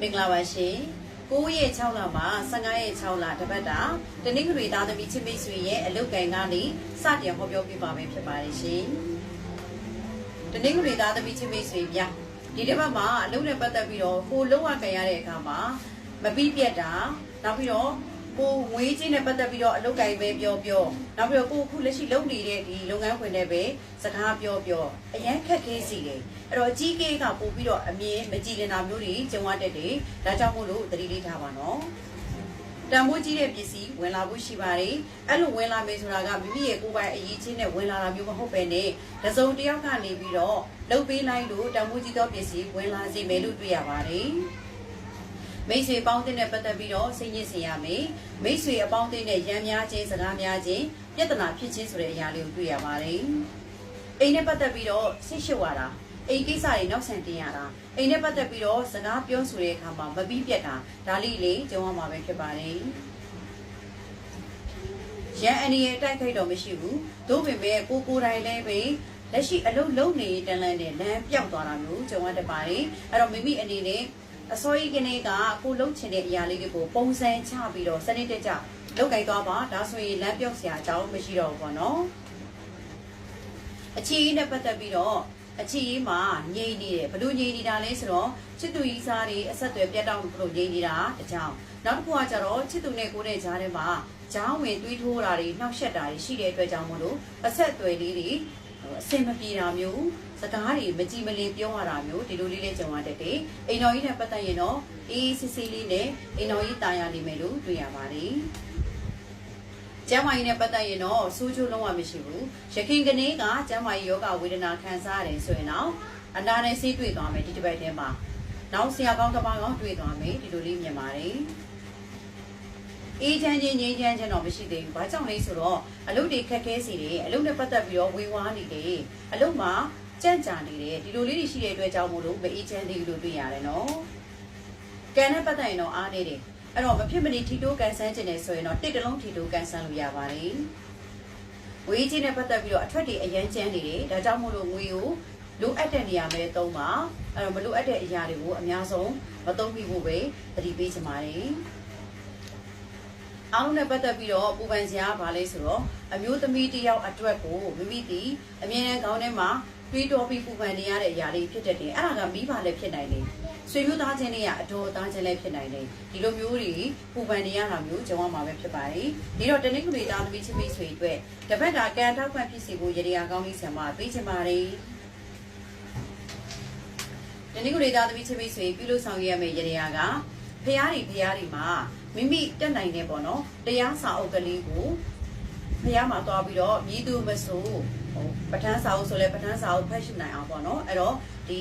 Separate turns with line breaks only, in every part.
မင်္ဂလာပါရှင်9ရက်6လမှာ15ရက်6လတပတ်တာတနင်္ဂနွေသားသမီးချင်းမိတ်ဆွေရဲ့အလုတ်ကန်ကနေစတင်ဟောပြောပြပါမယ်ဖြစ်ပါတယ်ရှင်တနင်္ဂနွေသားသမီးချင်းမိတ်ဆွေများဒီတစ်ပတ်မှာအလုတ်နဲ့ပတ်သက်ပြီးတော့ကိုလုံးဝကန်ရတဲ့အခါမှာမပြီးပြတ်တာနောက်ပြီးတော့ ကိုငွေချင်းနဲ့ပတ်သက်ပြီးတော့အလုတ်ကန်ပဲပြောပြောနောက်ပြီးတော့ကိုအခုလက်ရှိလုပ်နေတဲ့ဒီလုပ်ငန်းခွင်နဲ့ပဲစကားပြောပြောအရန်ခက်ခဲစီတယ်အဲ့တော့အကြီးကြီးကပို့ပြီးတော့အမြင်မကြည်လင်တာမျိုးတွေကြုံရတတ်တယ်ဒါကြောင့်မို့လို့သတိလေးထားပါနော်တန်ဖိုးကြီးတဲ့ပစ္စည်းဝင်လာဖို့ရှိပါတယ်အဲ့လိုဝင်လာမယ်ဆိုတာကမိမိရဲ့ကိုယ်ပိုင်အရေးချင်းနဲ့ဝင်လာတာမျိုးမဟုတ်ပဲနဲ့တစုံတစ်ယောက်ကနေပြီးတော့လှုပ်ပေးလိုက်လို့တန်ဖိုးကြီးသောပစ္စည်းဝင်လာစေမယ်လို့တွေ့ရပါတယ် မိတ်ဆွေပေါင်းတဲ့နဲ့ပတ်သက်ပြီးတော့စိတ်ညစ်စေရမယ်မိတ်ဆွေအပေါင်းအသင်းနဲ့ရံများခြင်းစကားများခြင်းပြဿနာဖြစ်ခြင်းဆိုတဲ့အရာလေးကိုတွေ့ရပါတယ်အိမ်နဲ့ပတ်သက်ပြီးတော့ဆိတ်ရှုပ်ရတာအိမ်ကိစ္စတွေနောက်ဆန်တင်ရတာအိမ်နဲ့ပတ်သက်ပြီးတော့စကားပြောဆိုတဲ့အခါမှာမပြီးပြတ်တာဒါလေးလေးကြုံရမှာပဲဖြစ်ပါတယ်ရန်အနေရဲ့တိုက်ခိုက်တော့မရှိဘူးသို့ပေမဲ့ကိုကိုယ်တိုင်လည်းပဲလက်ရှိအလုံးလုံးနေတန်လန်းတဲ့လမ်းပြောက်သွားတာမျိုးကြုံရတတ်ပါတယ်အဲ့တော့မိမိအနေနဲ့ အစိုးရကနေကကိုလုံးချင်တဲ့အရာလေးတွေကိုပုံစံချပြီးတော့စနစ်တကျလောက်ကင်သွားပါဒါဆိုရင်လမ်းပြောက်စရာအကြောင်းမရှိတော့ဘူးပေါ့နော်အခြေအနေနဲ့ပတ်သက်ပြီးတော့အခြေအေးမှာငြိမ့်နေတယ်ဘလို့ငြိမ့်နေတာလဲဆိုတော့ချစ်သူကြီးစားတွေအဆက်အသွယ်ပြတ်တောက်လို့ငြိမ့်နေတာတကြောင်နောက်တစ်ခုကကျတော့ချစ်သူနဲ့ကိုယ်နဲ့ကြားထဲမှာဂျောင်းဝင်တွေးထိုးတာတွေနှောက်ယှက်တာတွေရှိတဲ့အတွက်ကြောင့်မလို့အဆက်အသွယ်လေးတွေအဆင်မပြေတာမျိုး စကားတွေမကြည်မလင်ပြောရတာမျိုးဒီလိုလေးလေးကြုံရတတ်တယ်အိမ်တော်ကြီးနဲ့ပတ်သက်ရင်တော့အေးအေးဆေးဆေးလေးနဲ့အိမ်တော်ကြီးတာယာနေမယ်လို့တွေ့ရပါတယ်ကျမ်းမာရေးနဲ့ပတ်သက်ရင်တော့ဆိုးချိုးလုံးဝမရှိဘူးရခင်ကနေကကျမ်းမာရေးယောဂဝေဒနာခံစားရတယ်ဆိုရင်တော့အနာနဲ့ဆေးတွေ့သွားမယ်ဒီတစ်ပတ်ထဲမှာနောက်ဆရာကောင်းတစ်ပါးကောင်းတွေ့သွားမယ်ဒီလိုလေးမြင်ပါတယ်အေးချမ်းချင်းငြိမ်းချမ်းချင်းတော့မရှိသေးဘူး။ဘာကြောင့်လဲဆိုတော့အလုပ်တွေခက်ခဲစီတယ်အလုပ်နဲ့ပတ်သက်ပြီးတော့ဝေဝါးနေတယ်အလုပ်မှာ ကြန့်ကြာနေတယ်ဒီလိုလေးတွေရှိတဲ့အတွက်ကြောင့်မို့လို့မအေးချမ်းသေးဘူးလို့တွေ့ရတယ်နော်။ကံနဲ့ပတ်သက်ရင်တော့အားနေတယ်အဲ့တော့မဖြစ်မနေထီတိုးကန်ဆန်းခြင်းနဲ့ဆိုရင်တော့တစ်တလုံးထီတိုးကန်ဆန်းလို့ရပါတယ်။ဝေးချင်းနဲ့ပတ်သက်ပြီးတော့အထွက်တွေအရန်ကျန်းနေတယ်ဒါကြောင့်မို့လို့ငွေကိုလိုအပ်တဲ့နေရာမှာသုံးပါအဲ့တော့မလိုအပ်တဲ့အရာတွေကိုအများဆုံးမသုံးမိဖို့ပဲသတိပေးချင်ပါတယ်။အားလုံးနဲ့ပတ်သက်ပြီးတော့ပူပန်စရာကဘာလဲဆိုတော့အမျိုးသမီးတစ်ယောက်အတွက်ကိုမိမိဒီအမြဲတမ်းခေါင်းထဲမှာ တွေးတော်ပြီးပူပန်နေရတဲ့အရာလေးဖြစ်တတ်တယ်အဲ့ဒါကမိဘလည်းဖြစ်နိုင်တယ်ဆွေမျိုးသားချင်းတွေကအတော်သားချင်းလည်းဖြစ်နိုင်တယ်ဒီလိုမျိုးတွေပူပန်နေရတာမျိုးကြုံရမှာပဲဖြစ်ပါတယ်ဒီတော့တနင်္ဂနွေသားသမီးချင်းမိတ်ဆွေအတွက်တပတ်တာကံထောက်ခွင့်ဖြစ်စီဖို့ရတရားကောင်းလေးဆံမပေးချင်ပါတယ်တနင်္ဂနွေသားသမီးချင်းမိတ်ဆွေပြုလို့ဆောင်ရွက်ရမယ့်ရတရားကဖရားတွေဖရားတွေမှာမိမိတက်နိုင်တဲ့ပေါ့နော်တရားစာအုပ်ကလေးကို ဖရားမှာသွားပြီးတော့မြည်သူမဆိုဟိုပဋ္ဌာန်းစာအုပ်ဆိုလဲပဋ္ဌာန်းစာအုပ်ဖတ်ရှုနိုင်အောင်ပေါ့နော်အဲ့တော့ဒီ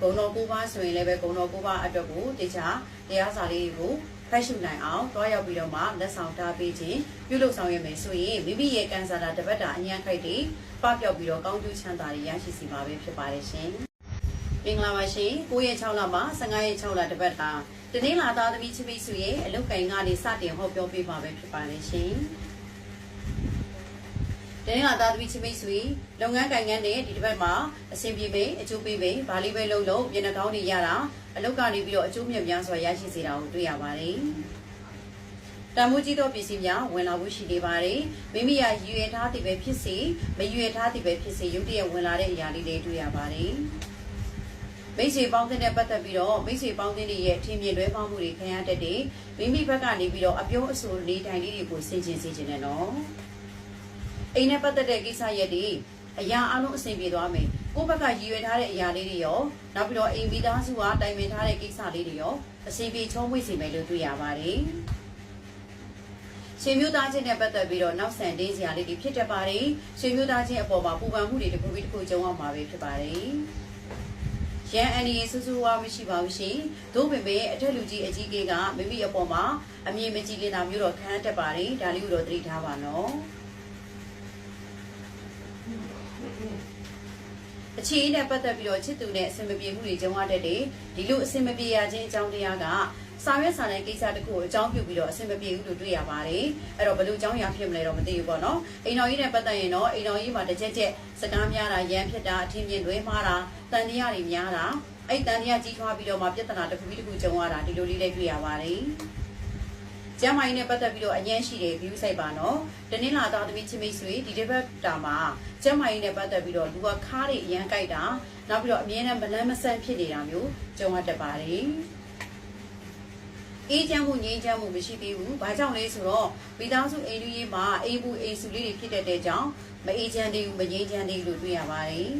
ဂုံတော်ကိုပါဆိုရင်လည်းပဲဂုံတော်ကိုပါအတွက်ကိုတခြားတရားစာလေးကိုဖတ်ရှုနိုင်အောင်တွားရောက်ပြီးတော့မှလက်ဆောင်ထားပေးခြင်းပြုလုပ်ဆောင်ရမယ်ဆိုရင်မိမိရဲ့ကန်ဆာတာတပတ်တာအញ្ញံခိုက်တွေပပျောက်ပြီးတော့ကောင်းကျိုးချမ်းသာတွေရရှိစီမှာပဲဖြစ်ပါတယ်ရှင်မင်္ဂလာပါရှင်9ရက်6လမှာ15ရက်6လတပတ်တာတနင်္လာသားသမီးချစ်မိတ်ဆွေရဲ့အလုတ်ကင်ကနေစတင်ဟောပြောပေးပါပဲဖြစ်ပါတယ်ရှင် တနင်္လာသားသမီးချစ်မိတ်ဆွေလုပ်ငန်းကင်ငန်းနဲ့ဒီတစ်ပတ်မှာအဆင်ပြေမယ်အကျိုးပေးမယ်ဗာလေးပဲလုံးလုံးပြင်နှကောင်းတွေရတာအလုတ်ကနေပြီးတော့အကျိုးမြတ်များစွာရရှိစေတာကိုတွေ့ရပါတယ်တန်မိုးကြီးသောပစ္စည်းများဝင်လာဖို့ရှိနေပါတယ်မိမိရရွေထားသည်ပဲဖြစ်စေမရွေထားသည်ပဲဖြစ်စေရုပ်တရက်ဝင်လာတဲ့အရာလေးတွေတွေ့ရပါတယ်မိတ်ဆွေပေါင်းတဲ့နဲ့ပတ်သက်ပြီးတော့မိတ်ဆွေပေါင်းတဲ့ရဲ့အထင်မြင်လွဲပေါင်းမှုတွေခံရတတ်တယ်မိမိဘက်ကနေပြီးတော့အပြောအဆိုလေးတိုင်လေးတွေကိုဆင်ခြင်စေခြင်းနဲ့နော် အိမ်နဲ့ပတ်သက်တဲ့ကိစ္စရက်တွေအရာအလုံးအဆင်ပြေသွားမယ်ကိုယ့်ဘက်ကရည်ရွယ်ထားတဲ့အရာလေးတွေရောနောက်ပြီးတော့အိမ်မိသားစုကတိုင်ပင်ထားတဲ့ကိစ္စလေးတွေရောအဆင်ပြေချုံးမွေ့စေမယ်လို့တွေ့ရပါတယ်ရှင်မျိုးသားချင်းနဲ့ပတ်သက်ပြီးတော့နောက်ဆန်တင်းစရာလေးတွေဖြစ်တတ်ပါတယ်ရှင်မျိုးသားချင်းအပေါ်မှာပူပန်မှုတွေတစ်ခုပြီးတစ်ခုကြုံရမှာပဲဖြစ်ပါတယ်ရန်အန်ဒီဆူဆူဝါမရှိပါဘူးရှင်။သို့ပေမဲ့အထက်လူကြီးအကြီးကကမိမိအပေါ်မှာအမြင်မကြည်လင်တာမျိုးတော့ခံတတ်ပါတယ်။ဒါလေးကိုတော့သတိထားပါနော်။ အအခြေအနေနဲ့ပတ်သက်ပြီးတော့ချစ်သူနဲ့အဆင်မပြေမှုတွေကြုံရတတ်တယ်ဒီလိုအဆင်မပြေရခြင်းအကြောင်းတရားကစာရွက်စာတမ်းကိစ္စတစ်ခုကိုအကြောင်းပြုပြီးတော့အဆင်မပြေဘူးလို့တွေ့ရပါတယ်အဲ့တော့ဘယ်လိုအကြောင်းအရာဖြစ်မလဲတော့မသိဘူးပေါ့နော်အိမ်တော်ကြီးနဲ့ပတ်သက်ရင်တော့အိမ်တော်ကြီးမှာတစ်ချက်ချက်စကားများတာရမ်းဖြစ်တာအထင်မြင်လွဲမှားတာတန်တရားတွေများတာအဲ့တန်တရားကြီးထွားပြီးတော့မှပြဿနာတစ်ခုပြီးတစ်ခုကြုံရတာဒီလိုလေးလေးတွေ့ရပါတယ် ကျမ်းမာရေးနဲ့ပတ်သက်ပြီးတော့အញ្ញမ်းရှိတဲ့ view site ပါနော်တနင်္လာသားသမီးချင်းမိတ်ဆွေဒီတစ်ပတ်တာမှာကျမ်းမာရေးနဲ့ပတ်သက်ပြီးတော့လူကခါးတွေအရန်ကြိုက်တာနောက်ပြီးတော့အမြဲတမ်းဗလန်းမဆန့်ဖြစ်နေတာမျိုးကြုံရတတ်ပါတယ်အေးချမ်းမှုငြိမ်းချမ်းမှုမရှိသေးဘူး။ဘာကြောင့်လဲဆိုတော့မိသားစုအိမ်လူကြီးမှာအိမ်ဘူးအိမ်စုလေးတွေဖြစ်တတ်တဲ့ကြောင့်မအေးချမ်းသေးဘူးမငြိမ်းချမ်းသေးဘူးလို့တွေ့ရပါတယ်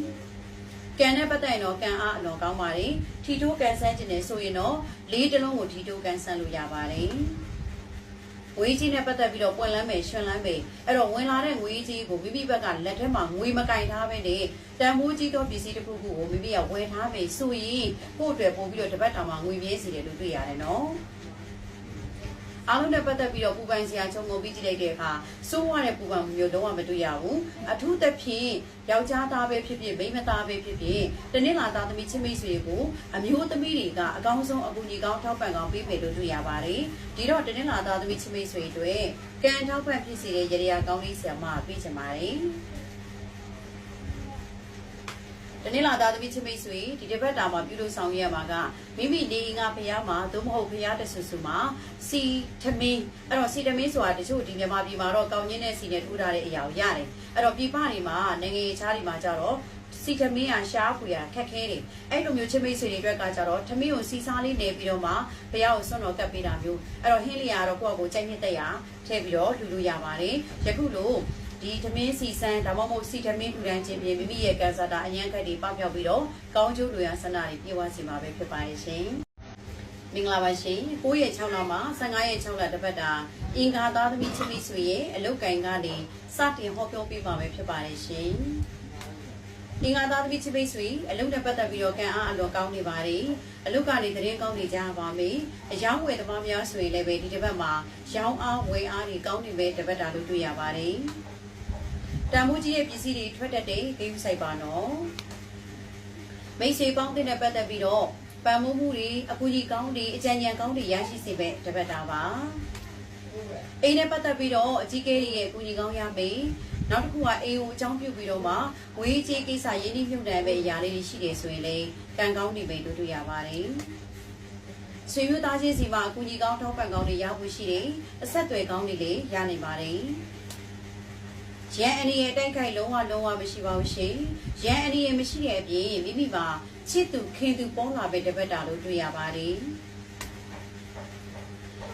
။ကံနဲ့ပတ်သက်ရင်တော့ကံအားအလွန်ကောင်းပါတယ်။ထီထိုးကန်ဆန်းခြင်းနဲ့ဆိုရင်တော့လေးတစ်လုံးကိုထီထိုးကန်ဆန်းလို့ရပါတယ်။ ငွေကြီးနဲ့ပတ်သက်ပြီးတော့ပွင့်လန်းမယ်ရှင်လန်းမယ်အဲ့တော့ဝင်လာတဲ့ငွေကြီးကိုမိမိဘက်ကလက်ထဲမှာငွေမကင်ထားပဲနဲ့တန်ဖိုးကြီးသောပစ္စည်းတစ်ခုခုကိုမိမိကဝယ်ထားမယ်ဆိုရင်ကိုယ့်အတွက်ပို့ပြီးတော့တပတ်တာမှာငွေမြဲစီတယ်လို့တွေ့ရတယ်နော်။ အားလုံးနဲ့ပတ်သက်ပြီးတော့ပူပိုင်စရာချုံငုံပြီးကြည့်လိုက်တဲ့အခါစိုးရတဲ့ပူပန်မှုမျိုးလုံးဝမတွေ့ရဘူးအထူးသဖြင့်ယောက်ျားသားပဲဖြစ်ဖြစ်မိန်းမသားပဲဖြစ်ဖြစ်တနင်္လာသားသမီးချင်းမိတ်ဆွေကိုအမျိုးသမီးတွေကအကောင်းဆုံးအကူအညီကောင်းထောက်ပံ့ကောင်းပေးမယ်လို့တွေ့ရပါတယ်ဒီတော့တနင်္လာသားသမီးချင်းမိတ်ဆွေအတွက်ကံထောက်ပံ့ဖြစ်စေတဲ့ရရကောင်းလေးဆရာမပေးချင်ပါတယ် တနေ့လာသားသမီးချင်းမိတ်ဆွေဒီတစ်ပတ်တာမှာပြုလို့ဆောင်ရွက်ရမှာကမိမိနေငါဖရားမှာသို့မဟုတ်ဖရားတဆူဆူမှာစီထမင်းအဲ့တော့စီထမင်းဆိုတာတချို့ဒီမြန်မာပြည်မှာတော့ကောင်းကျင်းတဲ့စီနဲ့ထူထားတဲ့အရာကိုရတယ်အဲ့တော့ပြည်ပတွေမှာနိုင်ငံခြားတွေမှာကြတော့စီထမင်းကရှားဖွေရခက်ခဲတယ်အဲ့လိုမျိုးချင်းမိတ်ဆွေတွေအတွက်ကကြတော့ထမင်းကိုစီစားလေးနေပြီးတော့မှဖရားကိုစွန့်တော်ကပ်ပေးတာမျိုးအဲ့တော့ဟင်းလျာကတော့ကိုယ့်အကိုကြိုက်နှစ်သက်ရထည့်ပြီးတော့လှူလို့ရပါတယ်ယခုလို့ ဒီသမင်းစီဆန်းဒါမှမဟုတ်စီသမင်းထူတန်းခြင်းပြင်မိမိရဲ့ကန်ဆာတာအញ្ញံခက်တွေပပျောက်ပြီးတော့ကောင်းကျိုးတွေရဆန္ဒတွေပြေဝစီမှာပဲဖြစ်ပါရဲ့ရှင်မင်္ဂလာပါရှင်9ရက်6လမှာ15ရက်6လတစ်ပတ်တာအင်္ဂါသားသမီးချစ်မိတ်ဆွေရဲ့အလုတ်ကင်ကနေစတင်ဟောပြောပေးပါမယ်ဖြစ်ပါရဲ့ရှင်အင်္ဂါသားသမီးချစ်မိတ်ဆွေအလုတ်နဲ့ပတ်သက်ပြီးတော့ကံအားအလွန်ကောင်းနေပါတယ်အလုတ်ကနေသတင်းကောင်းနေကြပါမယ်အယောင်းဝယ်သမားများဆိုရင်လည်းပဲဒီတစ်ပတ်မှာရောင်းအားဝယ်အားတွေကောင်းနေပဲတစ်ပတ်တာလို့တွေ့ရပါတယ် တန်မိုးကြီးရဲ့ပစ္စည်းတွေထွက်တတ်တဲ့ဂိမ်းဆိုင်ပါနော်မိတ်ဆွေပေါင်းတဲ့ပတ်သက်ပြီးတော့ပံမိုးမှုတွေအကူကြီးကောင်းတွေအကြံဉာဏ်ကောင်းတွေရရှိစေပဲတပတ်တာပါအိမ်နဲ့ပတ်သက်ပြီးတော့အကြီးကဲရဲ့အကူကြီးကောင်းရမယ်နောက်တစ်ခုကအိမ်ကိုအကြောင်းပြုပြီးတော့မှဝေးကြီးကိစ္စရင်းနှီးမြှုပ်နှံပဲအရာလေးတွေရှိတယ်ဆိုရင်လေကံကောင်းနေပဲလို့တွေ့ရပါတယ်ဆွေမျိုးသားချင်းစီမှာအကူကြီးကောင်းထောက်ပံ့ကောင်းတွေရဖို့ရှိတယ်အဆက်အသွယ်ကောင်းတွေလည်းရနိုင်ပါတယ် ရန်အနီရဲ့တိုက်ခိုက်လုံးဝလုံးဝမရှိပါဘူးရှင်။ရန်အနီရဲ့မရှိတဲ့အပြင်မိမိမှာချစ်သူခင်သူပေါလာပဲတပတ်တာလို့တွေ့ရပါတယ်။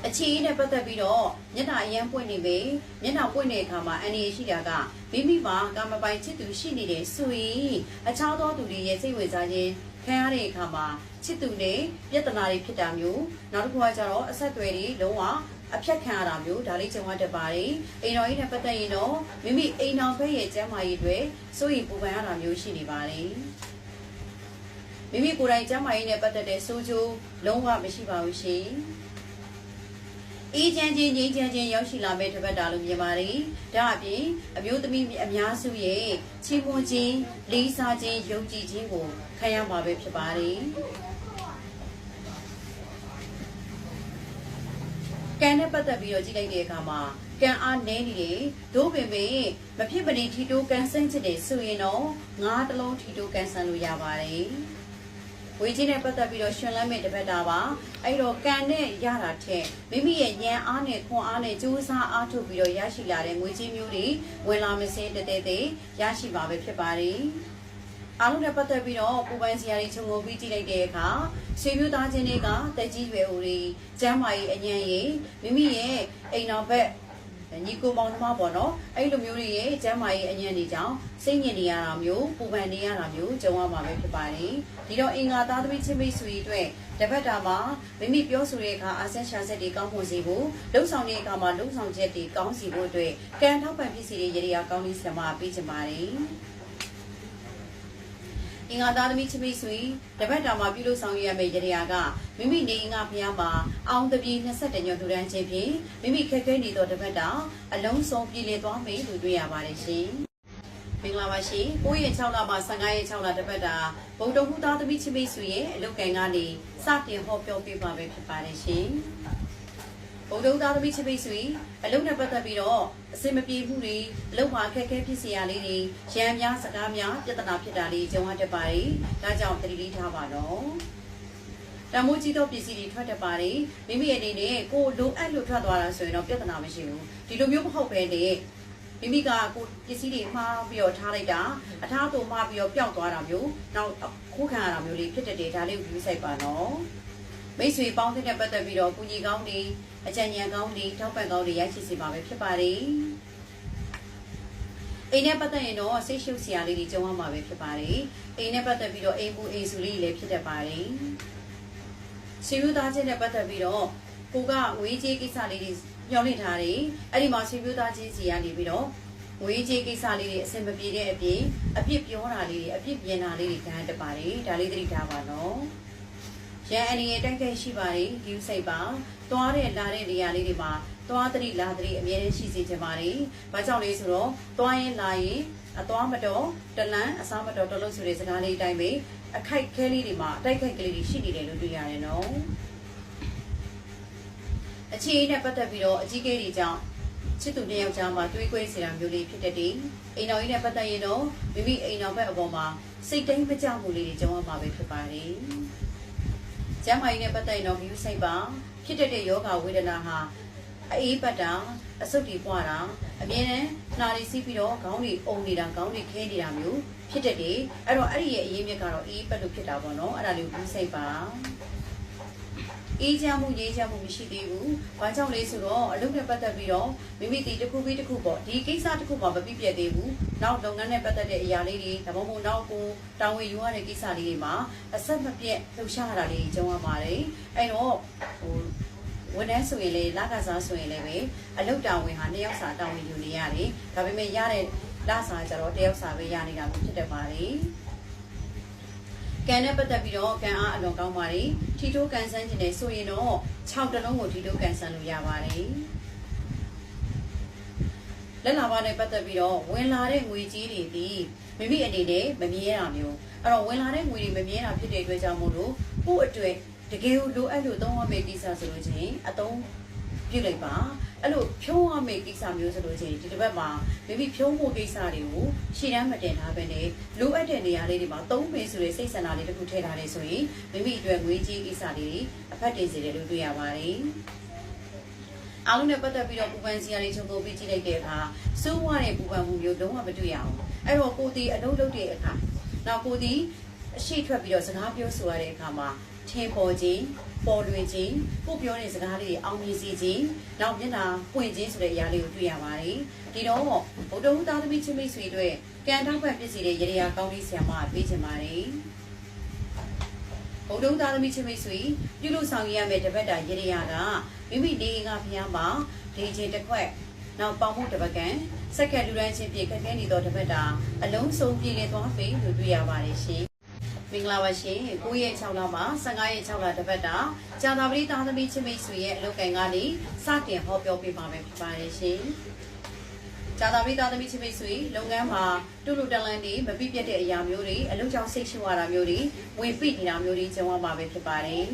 အခြေအနေနဲ့ပတ်သက်ပြီးတော့မျက်နှာအရန်ပွင့်နေပဲမျက်နှာပွင့်တဲ့အခါမှာအန်ဒီရှိတာကမိမိမှာကာမပိုင်ချစ်သူရှိနေတဲ့ဆိုရင်အခြားသောသူတွေရဲ့စိတ်ဝင်စားခြင်းခံရတဲ့အခါမှာချစ်သူနဲ့ပြဿနာတွေဖြစ်တာမျိုးနောက်တစ်ခုကကျတော့အဆက်အသွယ်တွေလုံးဝ အဖြတ်ခံရတာမျိုးဒါလေးကြုံရတတ်ပါတယ်အိမ်တော်ကြီးနဲ့ပတ်သက်ရင်တော့မိမိအိမ်တော်ဘက်ရဲ့ကျန်းမာရေးတွေစိုးရိမ်ပူပန်ရတာမျိုးရှိနေပါတယ်မိမိကိုယ်တိုင်ကျန်းမာရေးနဲ့ပတ်သက်တဲ့စိုးကျိုးလုံးဝမရှိပါဘူးရှင်အေးချမ်းချင်းငြိမ်းချမ်းချင်းရောက်ရှိလာမဲ့တပတ်တာလို့မြင်ပါတယ်။ဒါအပြင်အမျိုးသမီးအများစုရဲ့ချီးမွမ်းခြင်းလေးစားခြင်းယုံကြည်ခြင်းကိုခံရမှာပဲဖြစ်ပါတယ်။ ကံနဲ့ပတ်သက်ပြီးတော့ကြည့်လိုက်တဲ့အခါမှာကံအားနည်းနေတယ်။သို့ပင်ပင်မဖြစ်မနေထီတိုးကန်ဆန်းချစ်တယ်ဆိုရင်တော့ငါးတလုံးထီတိုးကန်ဆန်းလို့ရပါတယ်။ဝေကြီးနဲ့ပတ်သက်ပြီးတော့ရှင်လန်းမဲ့တပတ်တာပါအဲ့တော့ကံနဲ့ရတာထက်မိမိရဲ့ဉာဏ်အားနဲ့ခွန်အားနဲ့ကြိုးစားအားထုတ်ပြီးတော့ရရှိလာတဲ့ငွေကြီးမျိုးတွေဝင်လာမစင်းတတဲတဲရရှိပါပဲဖြစ်ပါတယ် အားလုံးနဲ့ပတ်သက်ပြီးတော့ပူပိုင်းစရာတွေခြုံငုံပြီးကြည့်လိုက်တဲ့အခါဆွေမျိုးသားချင်းတွေကတက်ကြီးရွယ်ဦးတွေကျမ်းမာရေးအညံ့ရေးမိမိရဲ့အိမ်တော်ဘက်ညီကိုမောင်နှမပေါ့နော်အဲ့လိုမျိုးတွေရဲ့ကျမ်းမာရေးအညံ့တွေကြောင့်စိတ်ညစ်နေရတာမျိုးပူပန်နေရတာမျိုးကြုံရမှာပဲဖြစ်ပါတယ်ဒီတော့အင်္ဂါသားသမီးချင်းမိတ်ဆွေတွေတပတ်တာမှာမိမိပြောဆိုတဲ့အခါအာဆက်ရှာဆက်တွေကောင်းဖို့စီဖို့လှုပ်ဆောင်တဲ့အခါမှာလှုပ်ဆောင်ချက်တွေကောင်းစီဖို့အတွက်ကံထောက်ပံ့ပစ္စည်းတွေရေရာကောင်းလေးဆင်မပေးချင်ပါတယ် အင်္ဂါသားသမီးချမိတ်ဆွေတပတ်တာမှာပြုလုပ်ဆောင်ရရမယ့်ရေရာကမိမိနေအင်္ဂါဖျားမှာအောင်တပြေ22ညထူတန်းခြင်းဖြင့်မိမိခက်ခဲနေသောတပတ်တာအလုံးစုံပြည်လည်သွားမယ်လို့တွေ့ရပါတယ်ရှင်မိင်္ဂလာပါရှင်9ရက်6လမှ15ရက်6လတစ်ပတ်တာဗုဒ္ဓဟူသားသမီးချင်းမိတ်ဆွေရဲ့အလုတ်ကန်ကနေစတင်ဟောပြောပေးပါမယ်ဖြစ်ပါတယ်ရှင် ဘုံတုံးသားသမီးချစ်ပိတ်ဆွေအလုံးနဲ့ပတ်သက်ပြီးတော့အစင်မပြေမှုတွေအလုံးမှာအခက်အခဲဖြစ်စရာလေးတွေရံများစကားများပြဿနာဖြစ်တာလေးကြုံရတတ်ပါတယ်။ဒါကြောင့်တတိလေးထားပါတော့။တမိုးကြီးတော့ပစ္စည်းတွေထွက်တတ်ပါတယ်။မိမိအနေနဲ့ကိုလိုအပ်လို့ထွက်သွားတာဆိုရင်တော့ပြဿနာမရှိဘူး။ဒီလိုမျိုးမဟုတ်ပဲနဲ့မိမိကကိုပစ္စည်းတွေမှားပြီးတော့ထားလိုက်တာအထားသူမှားပြီးတော့ပျောက်သွားတာမျိုးနောက်ခိုးခံရတာမျိုးလေးဖြစ်တဲ့ data လေးကိုယူဆိုင်ပါနော်။ မိတ်ဆွေပေါင်းတဲ့ပတ်သက်ပြီးတော့ကုညီကောင်းတွေအကြံဉာဏ်ကောင်းတွေထောက်ပံ့ကောင်းတွေရိုက်ချစ်စီပါပဲဖြစ်ပါတယ်အိမ်နဲ့ပတ်သက်ရင်တော့စိတ်ရှုပ်စရာလေးတွေကြုံရမှာပဲဖြစ်ပါတယ်အိမ်နဲ့ပတ်သက်ပြီးတော့အိမ်ပူအိမ်စုလေးတွေလည်းဖြစ်တတ်ပါတယ်ဆွေမျိုးသားချင်းနဲ့ပတ်သက်ပြီးတော့ကိုကငွေကြေးကိစ္စလေးတွေညှောင်းနေထားတယ်အဲ့ဒီမှာဆွေမျိုးသားချင်းစီကနေပြီးတော့ငွေကြေးကိစ္စလေးတွေအဆင်မပြေတဲ့အပြင်အပြစ်ပြောတာလေးတွေအပြစ်ပြင်တာလေးတွေခံရတတ်ပါတယ်ဒါလေးသတိထားပါနော် ရန်အနေနဲ့တိုက်ခိုက်ရှိပါတယ်ဒီဥစိတ်ပါသွားတဲ့လာတဲ့နေရာလေးတွေမှာသွားသတိလာသတိအမြဲတမ်းရှိစေချင်ပါတယ်ဘာကြောင့်လဲဆိုတော့သွားရင်လာရင်အသွားမတော်တလန်းအစားမတော်တလို့ဆိုတဲ့စကားလေးအတိုင်းပဲအခိုက်ခဲလေးတွေမှာအတိုက်ခိုက်ကလေးတွေရှိနေတယ်လို့တွေ့ရတယ်နော်အခြေအနေနဲ့ပတ်သက်ပြီးတော့အကြီးကဲတွေကြောင့်ချစ်သူနှစ်ယောက်ကြားမှာတွေးကွဲစေတာမျိုးလေးဖြစ်တတ်တယ်။အိမ်တော်ကြီးနဲ့ပတ်သက်ရင်တော့မိမိအိမ်တော်ဘက်အပေါ်မှာစိတ်တိုင်းမကြမှုလေးတွေကြုံရမှာပဲဖြစ်ပါတယ်။ ကျမ်းမာရေးနဲ့ပတ်သက်ရင်တော့မြူးစိတ်ပါဖြစ်တတ်တဲ့ယောဂဝေဒနာဟာအေးပတ်တာအဆုတ်တွေပွားတာအမြဲတမ်းနှာတွေစီးပြီးတော့ခေါင်းတွေအုံနေတာခေါင်းတွေခဲနေတာမျိုးဖြစ်တတ်တယ်။အဲ့တော့အဲ့ဒီရဲ့အရေးမြစ်ကတော့အေးပတ်လို့ဖြစ်တာပေါ့နော်။အဲ့ဒါလေးကိုမြူးစိတ်ပါ အေးချမ်းမှုရေးချမ်းမှုမရှိသေးဘူး။ဘာကြောင့်လဲဆိုတော့အလုပ်နဲ့ပတ်သက်ပြီးတော့မိမိတီတစ်ခုပြီးတစ်ခုပေါ့ဒီကိစ္စတစ်ခုမှမပြည့်ပြည့်သေးဘူး။နောက်လုပ်ငန်းနဲ့ပတ်သက်တဲ့အရာလေးတွေဒါမှမဟုတ်နောက်ကိုတာဝန်ယူရတဲ့ကိစ္စလေးတွေမှာအဆက်မပြတ်လှုပ်ရှားရတာလေးကြုံရပါတယ်။အဲ့တော့ဟိုဝန်ထမ်းဆိုရင်လေလကစားဆိုရင်လည်းပဲအလုပ်တာဝန်ဟာနှစ်ယောက်စာတာဝန်ယူနေရတယ်။ဒါပေမဲ့ရတဲ့လစာကျတော့တစ်ယောက်စာပဲရနေတာမျိုးဖြစ်တတ်ပါတယ်။ ကန်နဲ့ပတ်သက်ပြီးတော့ကန်အားအလွန်ကောင်းပါတယ်ထီထိုးကန်ဆန်းခြင်းနဲ့ဆိုရင်တော့6တလုံးကိုထီထိုးကန်ဆန်းလို့ရပါတယ်လက်လာပါနဲ့ပတ်သက်ပြီးတော့ဝင်လာတဲ့ငွေကြီးတွေဒီမိမိအနေနဲ့မမြဲတာမျိုးအဲ့တော့ဝင်လာတဲ့ငွေတွေမမြဲတာဖြစ်တဲ့အတွက်ကြောင့်မို့လို့ကိုယ့်အတွက်တကယ်ကိုလိုအပ်လို့သုံးရမယ့်ကိစ္စဆိုလို့ချင်းအသုံး ပြုလိုက်ပါအဲ့လိုဖြုံးရမယ့်ကိစ္စမျိုးဆိုလို့ချင်းဒီတစ်ပတ်မှာမိမိဖြုံးဖို့ကိစ္စတွေကိုရှေ့တန်းမတင်ထားဘဲနဲ့လိုအပ်တဲ့နေရာလေးတွေမှာသုံးပေးဆိုတဲ့စိတ်ဆန္ဒလေးတစ်ခုထည့်ထားတယ်ဆိုရင်မိမိအတွက်ငွေကြေးကိစ္စတွေအဖက်တင်စေတယ်လို့တွေ့ရပါတယ်အားလုံးနဲ့ပတ်သက်ပြီးတော့ပူပန်စီယာလေးချုပ်ပို့ပြီးကြည့်လိုက်တဲ့အခါစိုးဝါတဲ့ပူပန်မှုမျိုးလုံးဝမတွေ့ရအောင်အဲ့တော့ကိုတီအလုပ်လုပ်တဲ့အခါနောက်ကိုတီအရှိထွက်ပြီးတော့စကားပြောဆိုရတဲ့အခါမှာ ထင်ပေါ်ခြင်းပေါ်လွင်ခြင်းကိုပြောတဲ့စကားလေးတွေအောင်မြင်စေခြင်းနောက်မျက်နှာပွင့်ခြင်းဆိုတဲ့အရာလေးကိုတွေ့ရပါတယ်ဒီတော့ဗုဒ္ဓဟူသားသမီးချင်းမိတ်ဆွေတို့ကံတောက်ဖက်ပြည့်စီတဲ့ရေရာကောင်းလေးဆရာမပေးချင်ပါတယ်ဘုဒ္ဓဦးသားသမီးချင်းမိတ်ဆွေပြုလို့ဆောင်ရရမယ့်တပတ်တာရေရာကမိမိနေအိမ်ကဖျားမှာဒေချင်းတစ်ခွက်နောက်ပေါင်မှုတစ်ပတ်ကန်စက္ကန့်လူတိုင်းချင်းပြည့်ခက်ခဲနေသောတပတ်တာအလုံးစုံပြည့်လည်သွားပြီလို့တွေ့ရပါတယ်ရှင် မင်္ဂလာပါရှင်9ရက်6လမှာ15ရက်6လတပတ်တာကြာသာပတိသားသမီးချင်းမိတ်ဆွေရဲ့အလုပ်ကန်ကနေစတင်ဟောပြောပေးပါမယ်ဖြစ်ပါတယ်ရှင်ဇာတာပိသားသမီးချင်းမိတ်ဆွေလုပ်ငန်းမှာတူတူတလန်တွေမပြည့်ပြတ်တဲ့အရာမျိုးတွေအလုပ်ကြောင့်စိတ်ရှုရတာမျိုးတွေဝင်ပိနေတာမျိုးတွေကျုံရမှာပဲဖြစ်ပါတယ်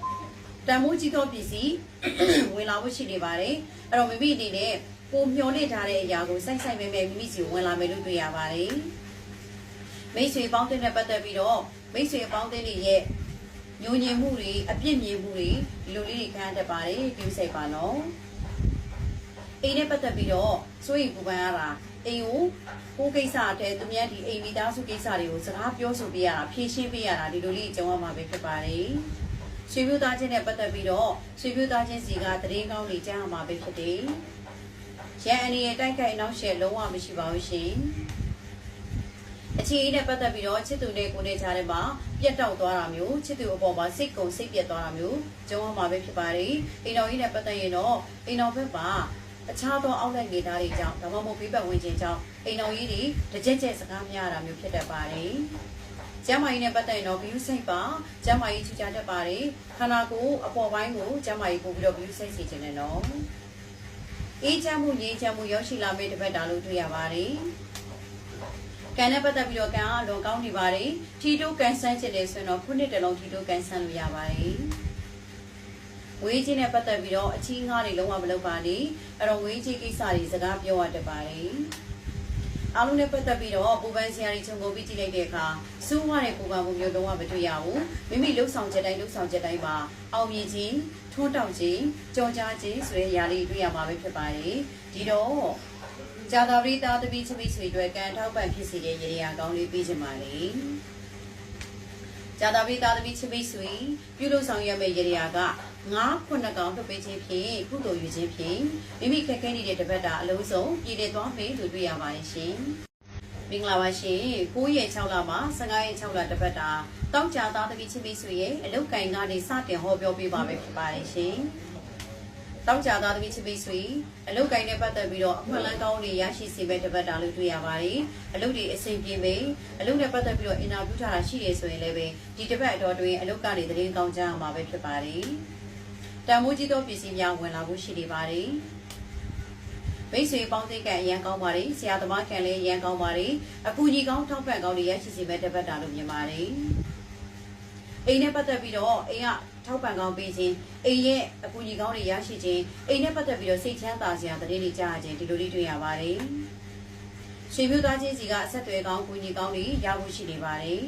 ။တန်မိုးကြီးသောပစ္စည်းဝင်လာဖို့ရှိနေပါတယ်။အဲ့တော့မိမိအနေနဲ့ကိုမျောလင့်ထားတဲ့အရာကိုစိုက်စိုက်မဲမဲမိမိစီဝင်လာမယ်လို့တွေ့ရပါတယ်။ မိတ်ဆွေပေါင်းတဲ့နဲ့ပတ်သက်ပြီးတော့မိတ်ဆွေပေါင်းတဲ့တွေရဲ့ညဉ့်ညင်မှုတွေအပြစ်မြင်မှုတွေဒီလိုလေးတွေခံရတတ်ပါတယ်ဒီစိတ်ပါနော်။အိမ်နဲ့ပတ်သက်ပြီးတော့စိုးရိမ်ပူပန်ရတာအိမ်ကိုကိုယ်ကိစ္စအတဲ့သူများဒီအိမ်မိသားစုကိစ္စတွေကိုစကားပြောဆိုပေးရတာဖြည့်ရှင်းပေးရတာဒီလိုလေးကြုံရမှာပဲဖြစ်ပါတယ်။ဆွေမျိုးသားချင်းနဲ့ပတ်သက်ပြီးတော့ဆွေမျိုးသားချင်းစီကတရင်ကောင်းတွေကြားရမှာပဲဖြစ်တယ်။ရန်အနေနဲ့တိုက်ခိုက်နောက်ရှယ်လုံးဝမရှိပါဘူးရှင်။ အခြေအနေနဲ့ပတ်သက်ပြီးတော့ချစ်သူနဲ့ကိုယ်နဲ့ကြားထဲမှာပြတ်တောက်သွားတာမျိုးချစ်သူအပေါ်မှာစိတ်ကုံစိတ်ပြတ်သွားတာမျိုးကြုံရမှာပဲဖြစ်ပါတယ်။အိမ်တော်ကြီးနဲ့ပတ်သက်ရင်တော့အိမ်တော်ဘက်မှာအခြားသောအောက်လိုက်နေတာတွေကြောင့်ဒါမှမဟုတ်ဘေးပတ်ဝန်းကျင်ကြောင့်အိမ်တော်ကြီးတွေတကြက်ကြက်စကားများတာမျိုးဖြစ်တတ်ပါတယ်။ကျမ်းမာရေးနဲ့ပတ်သက်ရင်တော့ view စိတ်ပါကျမ်းမာရေးချူချတတ်ပါတယ်။ခန္ဓာကိုယ်အပေါ်ပိုင်းကိုကျမ်းမာရေးပို့ပြီးတော့ view စိတ်စီခြင်းနဲ့နော်။အေးချမ်းမှုငြိမ်းချမ်းမှုရောက်ရှိလာမယ့်တစ်ပတ်တာလို့တွေ့ရပါတယ်။ ကံနဲ့ပတ်သက်ပြီးတော့ကံအားအလွန်ကောင်းနေပါတယ်ထီတိုးကန်ဆန်းချင်တယ်ဆိုရင်တော့ခုနှစ်တလုံးထီတိုးကန်ဆန်းလို့ရပါတယ်ဝေးကြီးနဲ့ပတ်သက်ပြီးတော့အချီးငါးတွေလုံးဝမလုပ်ပါနဲ့အဲ့တော့ဝေးကြီးကိစ္စတွေစကားပြောရတတ်ပါတယ်အားလုံးနဲ့ပတ်သက်ပြီးတော့ပူပန်ဆရာကြီးခြုံငုံပြီးကြည့်လိုက်တဲ့အခါစူးဝါတဲ့ပူပန်မှုမျိုးလုံးဝမတွေ့ရဘူးမိမိလှုပ်ဆောင်ချက်တိုင်းလှုပ်ဆောင်ချက်တိုင်းမှာအောင်မြင်ခြင်းထွန်းတောက်ခြင်းကြော်ကြားခြင်းဆိုတဲ့ຢာလေးတွေ့ရမှာပဲဖြစ်ပါတယ်ဒီတော့ ဇာတာပရိသားသမီးချမိတ်ဆွေတွေကံထောက်ပံ့ဖြစ်စေတဲ့ရေရာကောင်းလေးပေးချင်ပါလေဇာတာပရိသားသမီးချမိတ်ဆွေပြုလို့ဆောင်ရမယ့်ရေရာကငါးခုနှစ်ကောင်ထုတ်ပေးခြင်းဖြင့်ကုသိုလ်ယူခြင်းဖြင့်မိမိခက်ခဲနေတဲ့တပတ်တာအလုံးစုံပြည်လည်သွားမယ်လို့တွေ့ရပါတယ်ရှင်မင်္ဂလာပါရှင်9ရက်6လမှာ15ရက်6လတပတ်တာတောက်ကြသားသမီးချမိတ်ဆွေရဲ့အလုတ်ကင်ကနေစတင်ဟောပြောပေးပါမယ်ဖြစ်ပါတယ်ရှင် တောက်ကြသားသမီးချမိတ်ဆွေအလုတ်ကင်နဲ့ပတ်သက်ပြီးတော့အမှန်လန်းကောင်းတွေရရှိစေမဲ့တပတ်တာလို့တွေ့ရပါတယ်အလုတ်တွေအဆင်ပြေမယ်အလုတ်နဲ့ပတ်သက်ပြီးတော့အင်တာဗျူးထားတာရှိရဆိုရင်လည်းပဲဒီတပတ်အတော်တွင်အလုတ်ကနေသတင်းကောင်းကြရမှာပဲဖြစ်ပါတယ်တန်မိုးကြီးသောပစ္စည်းများဝင်လာဖို့ရှိနေပါတယ်မိတ်ဆွေပေါင်းသိကအရန်ကောင်းပါတယ်ဆရာသမားခံလည်းအရန်ကောင်းပါတယ်အကူကြီးကောင်းထောက်ပံ့ကောင်းတွေရရှိစေမဲ့တပတ်တာလို့မြင်ပါတယ်အိမ်နဲ့ပတ်သက်ပြီးတော့အိမ်က ထောက်ပံ့ကောင်းပေးခြင်းအိမ်ရဲ့အကူကြီးကောင်းတွေရရှိခြင်းအိမ်နဲ့ပတ်သက်ပြီးတော့စိတ်ချမ်းသာစရာသတင်းတွေကြားရခြင်းဒီလိုလေးတွေ့ရပါတယ်ရွှေမျိုးသားချင်းစီကအဆက်အသွယ်ကောင်းကူညီကောင်းတွေရဖို့ရှိနေပါတယ်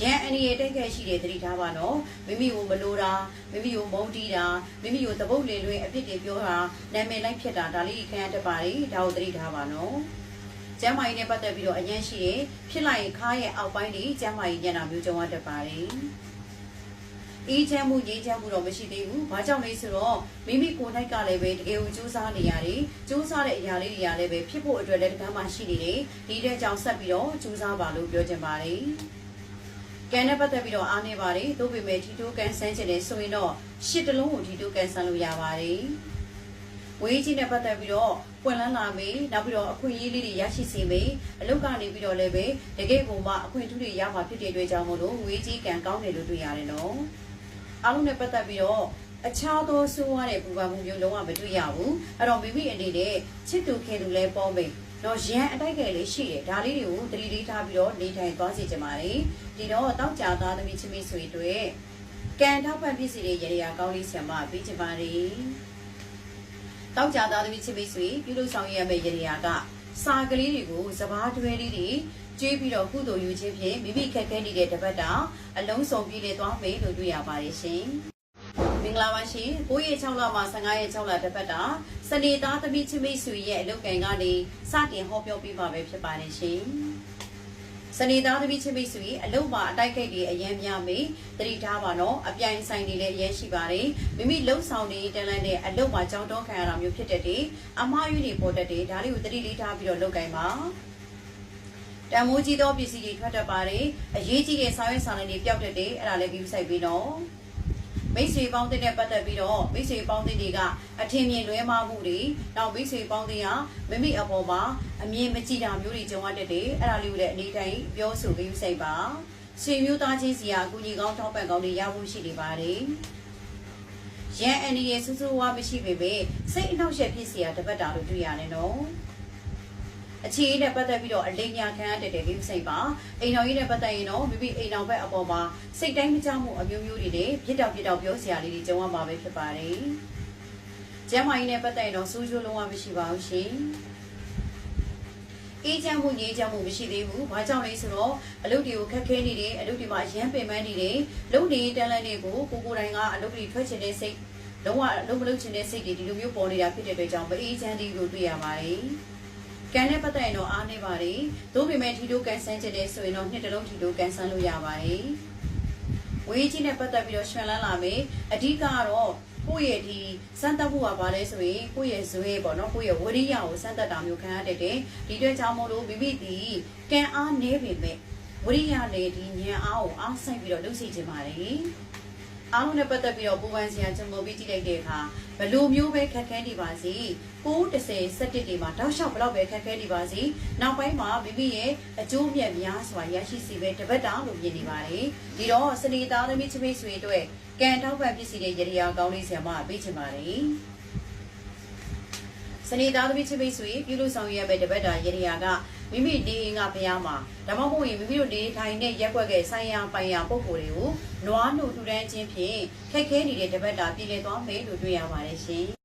ရန်အနီရဲ့တိတ်ခဲရှိတဲ့သတိထားပါနော်မိမိကိုမလိုတာမိမိကိုမုန်းတီးတာမိမိကိုတပုတ်လင်လွင်အပြစ်တွေပြောတာနာမည်လိုက်ဖြစ်တာဒါလေးခံရတတ်ပါတယ်ဒါကိုသတိထားပါနော်ကျမ်းမာရေးနဲ့ပတ်သက်ပြီးတော့အញ្ញမ်းရှိတယ်ဖြစ်လိုက်ရင်ခါရဲ့အောက်ပိုင်းတွေကျမ်းမာရေးညံ့တာမျိုးကြုံရတတ်ပါတယ် အေးချမ်းမှုငြိမ်းချမ်းမှုတော့မရှိသေးဘူး။ဘာကြောင့်လဲဆိုတော့မိမိကိုယ်၌ကလည်းပဲတကယ်ကိုစူးစမ်းနေရတယ်။စူးစမ်းတဲ့အရာလေးတွေကလည်းပဲဖြစ်ဖို့အတွက်လည်းတကမ်းမှရှိနေတယ်။ဒီတဲ့ကြောင့်ဆက်ပြီးတော့စူးစမ်းပါလို့ပြောချင်ပါတယ်။ကံနဲ့ပတ်သက်ပြီးတော့အားနေပါတယ်။သို့ပေမဲ့ထီတိုးကန်ဆန်းချင်တယ်ဆိုရင်တော့ရှစ်တလုံးကိုထီတိုးကန်ဆန်းလို့ရပါတယ်။ဝေးကြီးနဲ့ပတ်သက်ပြီးတော့ပွင့်လန်းလာမေးနောက်ပြီးတော့အခွင့်အရေးလေးတွေရရှိစေမေးအလုပ်ကနေပြီးတော့လည်းပဲတကယ်ကိုမှအခွင့်အထူးတွေရမှာဖြစ်တဲ့အတွက်ကြောင့်မို့လို့ဝေးကြီးကံကောင်းတယ်လို့တွေ့ရတယ်နော်။ အားလုံးနဲ့ပတ်သက်ပြီးတော့အခြားသောဆိုးရတဲ့ပူပန်မှုမျိုးလုံးဝမတွေ့ရဘူးအဲ့တော့မိမိအနေနဲ့ချစ်သူခင်သူလဲပေါ်မယ်တော့ရန်အတိုက်ခဲလေးရှိတယ်ဒါလေးတွေကိုတတိလေးထားပြီးတော့နေထိုင်သွားစေချင်ပါတယ်ဒီတော့တောက်ကြသားသမီးချင်းမိတ်ဆွေတွေကံထောက်ပံ့ဖြစ်စီတဲ့ရေရာကောင်းလေးဆံမပေးချင်ပါတယ်တောက်ကြသားသမီးချင်းမိတ်ဆွေပြုလုပ်ဆောင်ရမယ့်ရေရာက စာကလေးတွေကိုစဘာတွဲလေးတွေကျွေးပြီးတော့ကုသိုလ်ယူခြင်းဖြင့်မိမိခက်ခဲနေတဲ့တပတ်တာအလုံးစုံပြည့်လည်သွားမယ်လို့တွေ့ရပါတယ်ရှင်။မင်္ဂလာပါရှင်။9ရက်6လမှ15ရက်6လတပတ်တာစနေသားသမီးချမိတ်ဆွေရဲ့အလုပ်ကံကနေစတင်ဟောပြောပေးပါပဲဖြစ်ပါတယ်ရှင်။ စနေသားသမီးချမိတ်ဆွေအလုပ်မှာအတိုက်ခိုက်တွေအရန်များမေတတိထားပါတော့အပြိုင်ဆိုင်တွေလည်းအရန်ရှိပါတယ်မိမိလှုပ်ဆောင်နေတန်းလန်းတဲ့အလုပ်မှာကြောင်းတောခံရတာမျိုးဖြစ်တတ်တယ်အမားယူတွေပေါ်တတ်တယ်ဒါလေးကိုတတိလေးထားပြီးတော့လုပ်ကင်ပါတန်မိုးကြီးသောပစ္စည်းတွေထွက်တတ်ပါတယ်အရေးကြီးတဲ့ဆောင်ရွက်ဆောင်တွေပျောက်တတ်တယ်အဲ့ဒါလည်းပြီးဆိုင်ပြီးတော့ မိတ်ဆွေပေါင်းတဲ့နဲ့ပတ်သက်ပြီးတော့မိတ်ဆွေပေါင်းတဲ့တွေကအထင်မြင်လွဲမှားမှုတွေနောက်မိတ်ဆွေပေါင်းတဲ့ဟာမိမိအပေါ်မှာအမြင်မကြည့်တာမျိုးတွေကြုံရတတ်တယ်အဲ့ဒါလေးကိုလည်းအနေတိုင်းပြောဆိုပြီးဆိုင်ပါဆွေမျိုးသားချင်းစီကအကူကြီးကောင်းထောက်ပံ့ကောင်းတွေရဖို့ရှိနေပါတယ်ရန်အန်ဒီရဲ့စူးစူးဝါမရှိပေမဲ့စိတ်အနှောက်အယှက်ဖြစ်စရာတပတ်တာလို့တွေ့ရတယ်နော် အခြေအနေနဲ့ပတ်သက်ပြီးတော့အလိညာခံရတဲ့တဲ့ကိစ္စစိတ်ပါအိမ်တော်ကြီးနဲ့ပတ်သက်ရင်တော့မိမိအိမ်တော်ဘက်အပေါ်မှာစိတ်တိုင်းမကြမှုအမျိုးမျိုးတွေနဲ့ပြစ်တောက်ပြစ်တောက်ပြောစရာလေးတွေကြုံရမှာပဲဖြစ်ပါတယ်ကျမ်းမာရေးနဲ့ပတ်သက်ရင်တော့စူးချိုးလုံးဝမရှိပါဘူးရှင်အေးချမ်းမှုငြိမ်းချမ်းမှုမရှိသေးဘူး။ဘာကြောင့်လဲဆိုတော့အလုပ်တွေကိုခက်ခဲနေတယ်အလုပ်တွေမှာရမ်းပင်ပန်းနေတယ်လုပ်နေတန်းလန်းတွေကိုကိုကိုတိုင်ကအလုပ်တွေထွက်ချင်တဲ့စိတ်လုံးဝလုံးမလုပ်ချင်တဲ့စိတ်တွေဒီလိုမျိုးပေါ်နေတာဖြစ်တဲ့အတွက်ကြောင့်မအေးချမ်းသေးဘူးတွေ့ရပါတယ်။ ကံနဲ့ပတ်သက်ရင်တော့အားနေပါတယ်။သို့ပေမဲ့ထီတိုးကန်ဆန်းချင်တယ်ဆိုရင်တော့နှစ်တလုံးထီတိုးကန်ဆန်းလို့ရပါတယ်။ဝေးကြီးနဲ့ပတ်သက်ပြီးတော့ရွှင်လန်းလာမယ်။အဓိကကတော့ကိုယ့်ရဲ့ဒီစမ်းသပ်ဖို့ကဘာလဲဆိုရင်ကိုယ့်ရဲ့ဇွဲပေါ့နော်ကိုယ့်ရဲ့ဝရိယကိုစမ်းသပ်တာမျိုးခံရတဲ့တဲ့ဒီအတွက်ကြောင့်မို့လို့မိမိဒီကံအားနေပေမဲ့ဝရိယနဲ့ဒီဉာဏ်အားကိုအားဆိုင်ပြီးတော့လုပ်စီခြင်းပါတယ်။ အားလုံးနဲ့ပတ်သက်ပြီးတော့ပူပန်စရာကျွန်တော်ပြီးကြည့်လိုက်တဲ့အခါဘလိုမျိုးပဲခက်ခဲနေပါစေ930 17တွေမှာတောက်လျှောက်ဘလောက်ပဲခက်ခဲနေပါစေနောက်ပိုင်းမှာမိမိရဲ့အကျိုးမြတ်များစွာရရှိစီပဲတပတ်တာလို့မြင်နေပါတယ်ဒီတော့စနေသားသမီးချမိတ်ဆွေအတွက်ကံထောက်ပံ့ပစ္စည်းတွေရရကောင်းလေးဆရာမပေးချင်ပါတယ်စနေသားသမီးချစ်မိတ်ဆွေပြုလို့ဆောင်ရွက်ရမယ့်တပတ်တာရေရာက မိမိနေအိမ်ကဖျားမှာဒါမှမဟုတ်ရင်မိမိတို့နေထိုင်တဲ့ရက်ွက်ကဆိုင်ရာပိုင်ရာပုံကိုယ်တွေကိုနွားနှုတ်ထူတန်းခြင်းဖြင့်ခက်ခဲနေတဲ့တပတ်တာပြည်လည်သွားမယ်လို့တွေ့ရပါတယ်ရှင်